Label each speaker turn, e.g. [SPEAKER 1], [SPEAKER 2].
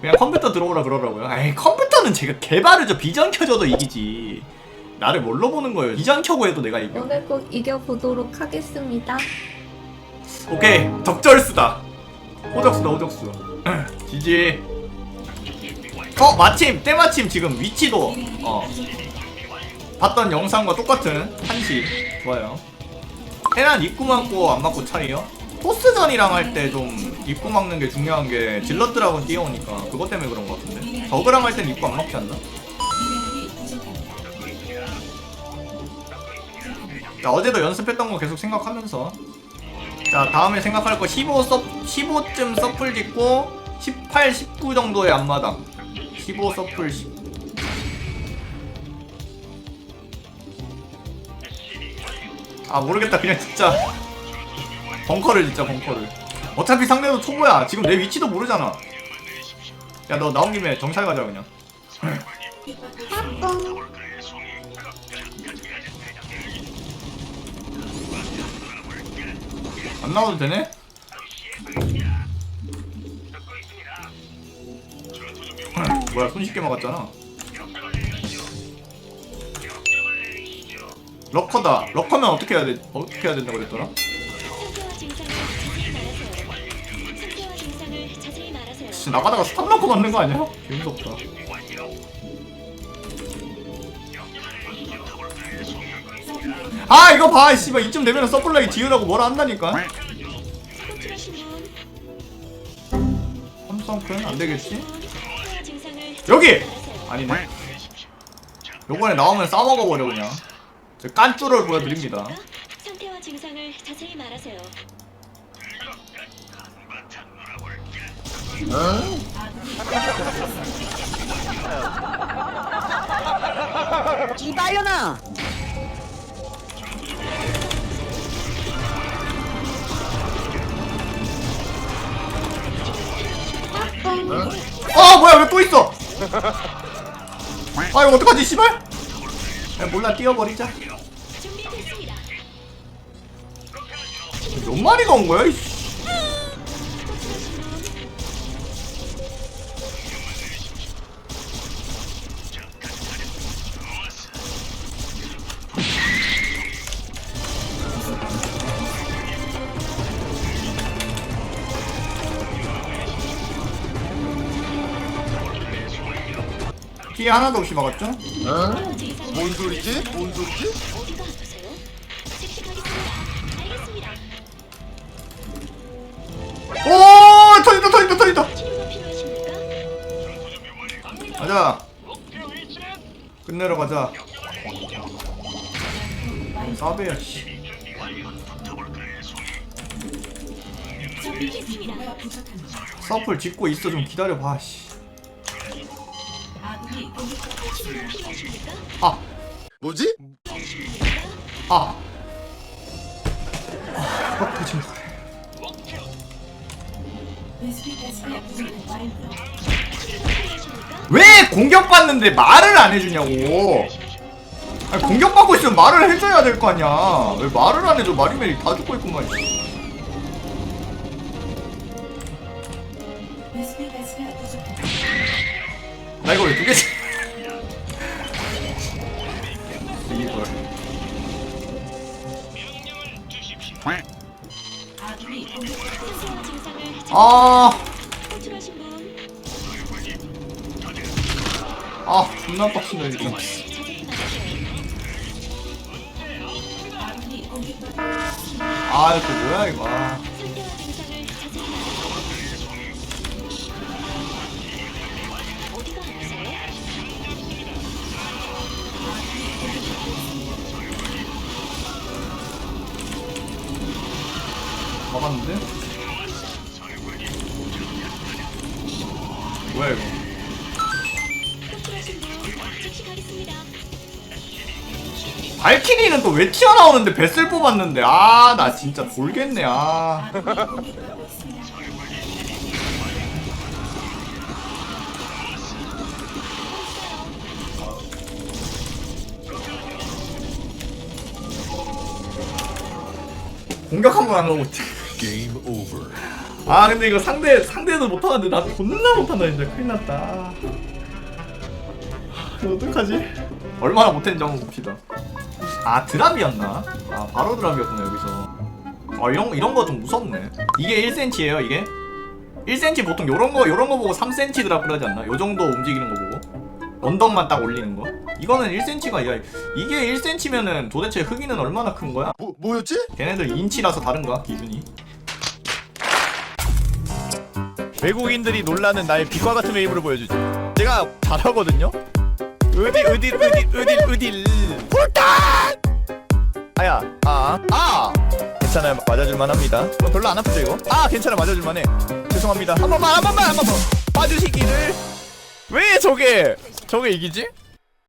[SPEAKER 1] 그냥 컴퓨터 들어오라 그러라고요. 에이 컴퓨터는 제가 개발을 저 비전 켜줘도 이기지. 나를 뭘로 보는 거예요? 비전 켜고 해도 내가 이겨.
[SPEAKER 2] 오늘 꼭 이겨보도록 하겠습니다.
[SPEAKER 1] 오케이 덕절수다. 호적수다 호적수. 지지. 어 마침 때마침 지금 위치도 어 봤던 영상과 똑같은 한시 좋아요. 테란 입구 막고 안 막고 차이요? 토스전이랑 할 때 좀 입구 막는 게 중요한 게 질럿들하고 뛰어오니까 그것 때문에 그런 것 같은데? 저그랑 할 땐 입구 안 막지 않나? 자 어제도 연습했던 거 계속 생각하면서. 자 다음에 생각할 거 15, 서, 15쯤 서플 짓고 18, 19 정도의 앞마당. 15 서플 10아 모르겠다. 그냥 진짜 벙커를 진짜 벙커를 어차피 상대도 초보야. 지금 내 위치도 모르잖아. 야 너 나온 김에 정찰 가자 그냥. 안 나와도 되네? 뭐야 손쉽게 막았잖아. 럭커다. 럭커면 어떻게 해야 돼 어떻게 해야 된다고 그랬더라? 씨, 나가다가 스탑 넣고 맞는 거 아니야? 개무섭다 아 이거 봐 씨발 이쯤 되면 서플라이 지으라고 뭐라 한다니까 삼성큰 안되겠지? 여기! 아니네 요번에 나오면 싸먹어버려 그냥 저 깐쭈를 보여드립니다
[SPEAKER 3] 상태와 증상을 자세히 말하세요.
[SPEAKER 4] 기발려나
[SPEAKER 1] 아 뭐야 왜 또 있어? 아 이거 어떡하지 씨발? 야 몰라 뛰어버리자. 몇 마리가 온 거야 이씨 피해 하나도 없이 막았죠?
[SPEAKER 3] 증상을
[SPEAKER 5] 뭔 소리지? 뭔 소리지?
[SPEAKER 1] 오 터진다 터진다 터진다? 가자 끝내러 가자 싸배야 씨. 서플 짓고 있어 좀 기다려봐 씨.
[SPEAKER 3] 치료가 필요하십니까?
[SPEAKER 1] 아
[SPEAKER 5] 뭐지?
[SPEAKER 1] 아. 아. 왜 공격받는데 말을 안 해주냐고. 아니, 공격받고 있으면 말을 해줘야 될 거 아니야. 왜 말을 안 해줘? 말이면 다 죽고 있구만. 씨. 나 이거 왜 두 개지? 이걸. 아, 아, 존나 빡치네,
[SPEAKER 3] 말하세요.
[SPEAKER 1] 아, 이거 뭐야, 이거. 막았는데? 뭐야, 이거. 발키리는 또 왜 튀어나오는데 뱃을 뽑았는데. 아, 나 진짜 돌겠네, 아. 공격 한번안 하고.
[SPEAKER 6] Game over.
[SPEAKER 1] 아 근데 이거 상대 상대도 못하는데 나 존나 못한다 진짜 큰일 났다 아, 이거 어떡하지? 얼마나 못했는지 한번 봅시다 아 드랍이었나? 아 바로 드랍이었구나 여기서 아 이런 이런 거 좀 무섭네 이게 1cm예요 이게? 1cm 보통 요런 거 요런 거 보고 3cm 드랍 그러지 않나? 요 정도 움직이는 거 보고 언덕만 딱 올리는 거 이거는 1cm가 야 이게 1cm면은 도대체 흑이는 얼마나 큰 거야?
[SPEAKER 5] 뭐 뭐였지?
[SPEAKER 1] 걔네들 인치라서 다른가 기준이?
[SPEAKER 4] 외국인들이 놀라는 나의 빛과 같은 웨이브를 보여주지. 제가 잘하거든요. 으딜 으딜 으딜 으딜 으딜. 홀단. 아야 아 아. 괜찮아요 맞아줄만 합니다. 어, 별로 안 아프죠 이거? 아 괜찮아 맞아줄만해. 죄송합니다. 한 번만 한 번만 한 번만 봐주시기를. 왜 저게 저게 이기지?